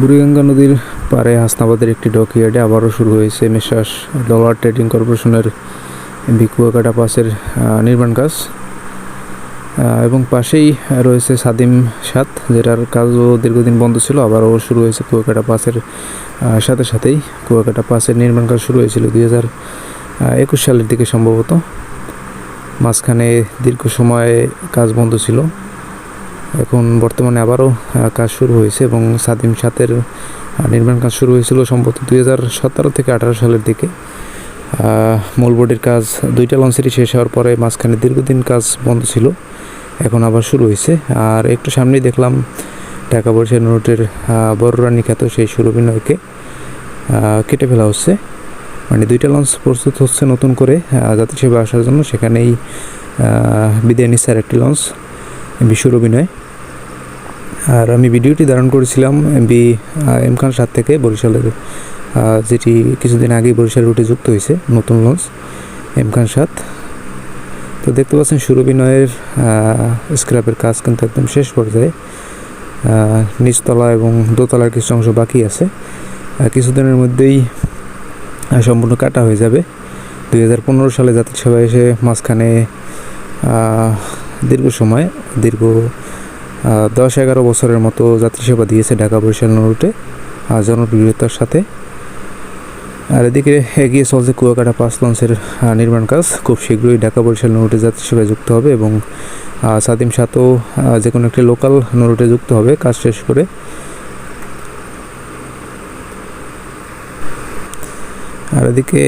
বুড়িগঙ্গা নদীর পারে হাসনাবাদের একটি ডকইয়ার্ডে আবারও শুরু হয়েছে মেশাস ডলার ট্রেডিং কর্পোরেশনের বিকুয়াকাটা পাসের নির্মাণ কাজ। এবং পাশেই রয়েছে সাদিম সাত, যেটার কাজও দীর্ঘদিন বন্ধ ছিল, আবারও শুরু হয়েছে কুয়াকাটা পাসের সাথে সাথেই কুয়াকাটা পাসের নির্মাণ কাজ শুরু হয়েছিল দুই হাজার একুশ সালের দিকে সম্ভবত। মাঝখানে দীর্ঘ সময় কাজ বন্ধ ছিল। এখন বর্তমানে আবারও কাজ শুরু হয়েছে এবং সাদিম সাতের নির্মাণ কাজ শুরু হয়েছিল সম্ভবত দুই হাজার সতেরো থেকে আঠারো সালের দিকে। মূল বডির কাজ দুইটা লঞ্চেরই শেষ হওয়ার পরে মাঝখানে দীর্ঘদিন কাজ বন্ধ ছিল, এখন আবার শুরু হয়েছে। আর একটু সামনেই দেখলাম টাকা পয়সা নোটের বড় রানী খ্যাত সেই সুরভিনয়কে কেটে ফেলা হচ্ছে। মানে দুইটা লঞ্চ প্রস্তুত হচ্ছে নতুন করে যাত্রী সেবা আসার জন্য। সেখানেই বিদায় নিচ্ছে আর একটি লঞ্চ বিশ্বর অভিনয় আর আমি ভিডিওটি ধারণ করেছিলাম এমবি এম খান সাত থেকে বরিশালের যেটি কিছুদিন আগেই বরিশাল রুটে যুক্ত হয়েছে, নতুন লঞ্চ, এম খান সাত। তো দেখতে পাচ্ছেন সুরভিনয়ের স্ক্র্যাপের কাজ কিন্তু একদম শেষ পর্যায়ে। নিচতলা এবং দোতলার কিছু অংশ বাকি আছে। কিছুদিনের মধ্যেই সম্পূর্ণ কাটা হয়ে যাবে। দুই হাজার পনেরো সালে সেবা এসে মাঝখানে দীর্ঘ সময়, দীর্ঘ দশ এগারো বছরের মতো যাত্রী সেবা দিয়েছে ঢাকা বরিশাল রুটে জনপ্রিয়তার সাথে। আর এদিকে এগিয়ে চলছে কুয়াকাটা পাঁচ লঞ্চের নির্মাণ কাজ। খুব শীঘ্রই ঢাকা বরিশাল রুটে যাত্রী সেবায় যুক্ত হবে এবং সাদিম সাতও যে কোনো একটি লোকাল রুটে যুক্ত হবে কাজ শেষ করে। আর এদিকে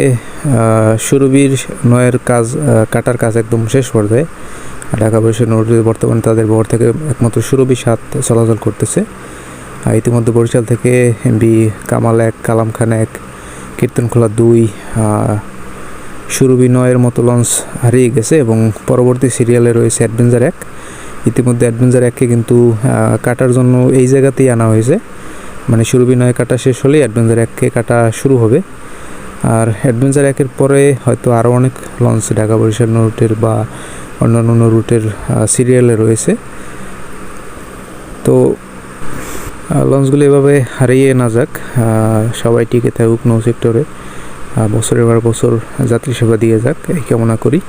সুরবির নয়ের কাজ কাটার কাজ একদম শেষ পর্যায়ে। ঢাকা বরিশাল রোডে বর্তমানে তাদের বহর থেকে একমাত্র সুরবি সাত চলাচল করতেছে। আর ইতিমধ্যে বরিশাল থেকে এমবি কামাল এক, কালাম খান এক, কীর্তনখোলা দুই সুরবি নয়ের মতো লঞ্চ হারিয়ে গেছে এবং পরবর্তী সিরিয়ালে রয়েছে অ্যাডভেঞ্চার এক। ইতিমধ্যে অ্যাডভেঞ্চার এককে কিন্তু কাটার জন্য এই জায়গাতেই আনা হয়েছে। মানে সুরবি নয় কাটা শেষ হলেই অ্যাডভেঞ্চার এককে কাটা শুরু হবে। আর অ্যাডভেঞ্চার একের পরে হয়তো আরও অনেক লঞ্চ ঢাকা বরিশাল রুটের বা অন্যান্য রুটের সিরিয়ালে রয়েছে। তো লঞ্চগুলো এভাবে হারিয়ে না যাক। সবাই টিকে থাকুক নৌ সেক্টরে। বছরের পর বছর যাত্রী সেবা দিয়ে যাক, এই কামনা করি।